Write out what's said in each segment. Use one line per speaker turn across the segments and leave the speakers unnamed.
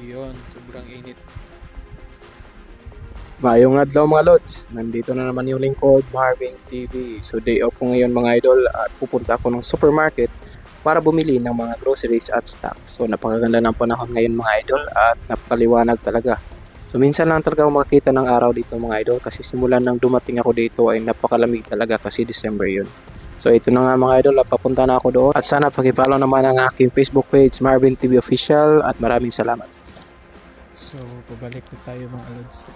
Yun, sobrang init.
Mayong adlaw mga lods, nandito na naman yung lingkod, Marvin TV. So day off ko ngayon mga idol at pupunta ako ng supermarket para bumili ng mga groceries at stocks. So napakaganda ng panahon ngayon mga idol at napakaliwanag talaga. So minsan lang talaga ako makakita ng araw dito mga idol kasi simulan nang dumating ako dito ay napakalamig talaga kasi December yun. So ito na nga mga idol, papunta na ako doon. At sana pakipollow naman ang aking Facebook page, Marvin TV Official at maraming salamat.
So, pabalik na tayo mga lods.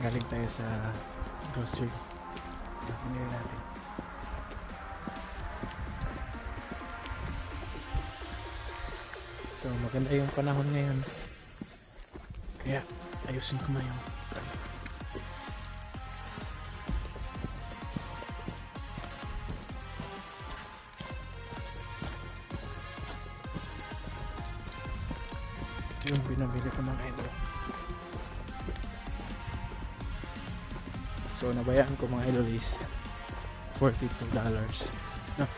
Galing tayo sa grocery. Pinili natin. So, maganda yung panahon ngayon. Kaya, ayusin ko na yung yung binabili ko mga idol. So, nabayaan ko mga idol is $42 dollars. No?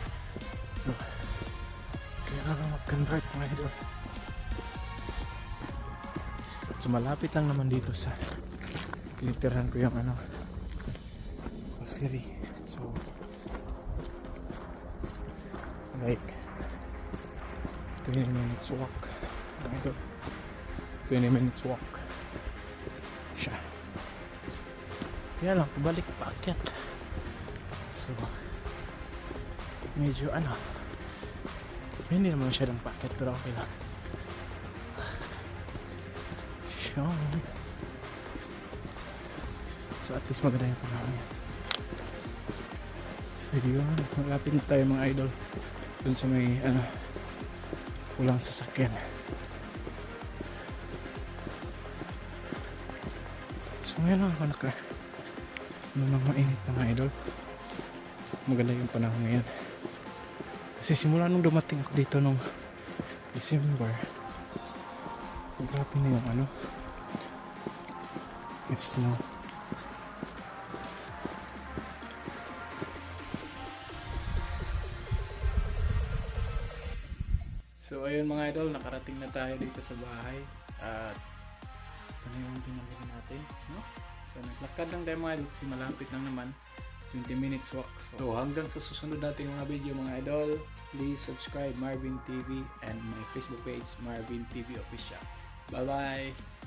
So, kaya lang mag-convert mga idol. So, malapit lang naman dito sa tinitirhan ko yung ano grocery. So, like 20 minutes walk mga idol. 20 minutes walk siya kaya lang balik paakyat so medyo ano hindi naman siya ng paakyat pero okay lang siya so at least maganda yung panahon yan so yun. Malapit na tayo mga idol. Dun sa may ano kulang sasakyan. So ngayon lang ako naka namang mainit mga idol. Maganda yung panahon ngayon. Kasi simula nung dumating ako dito nung December, grabe na yung ano, yung snow. So ayun mga idol, nakarating na tayo dito sa bahay at na yung pinamili natin, no? So naglakad lang tayo mga idol kasi malapit lang naman 20 minutes walk. So hanggang sa susunod natin mga video mga idol, please subscribe Marvin TV and my Facebook page Marvin TV Official. Bye bye!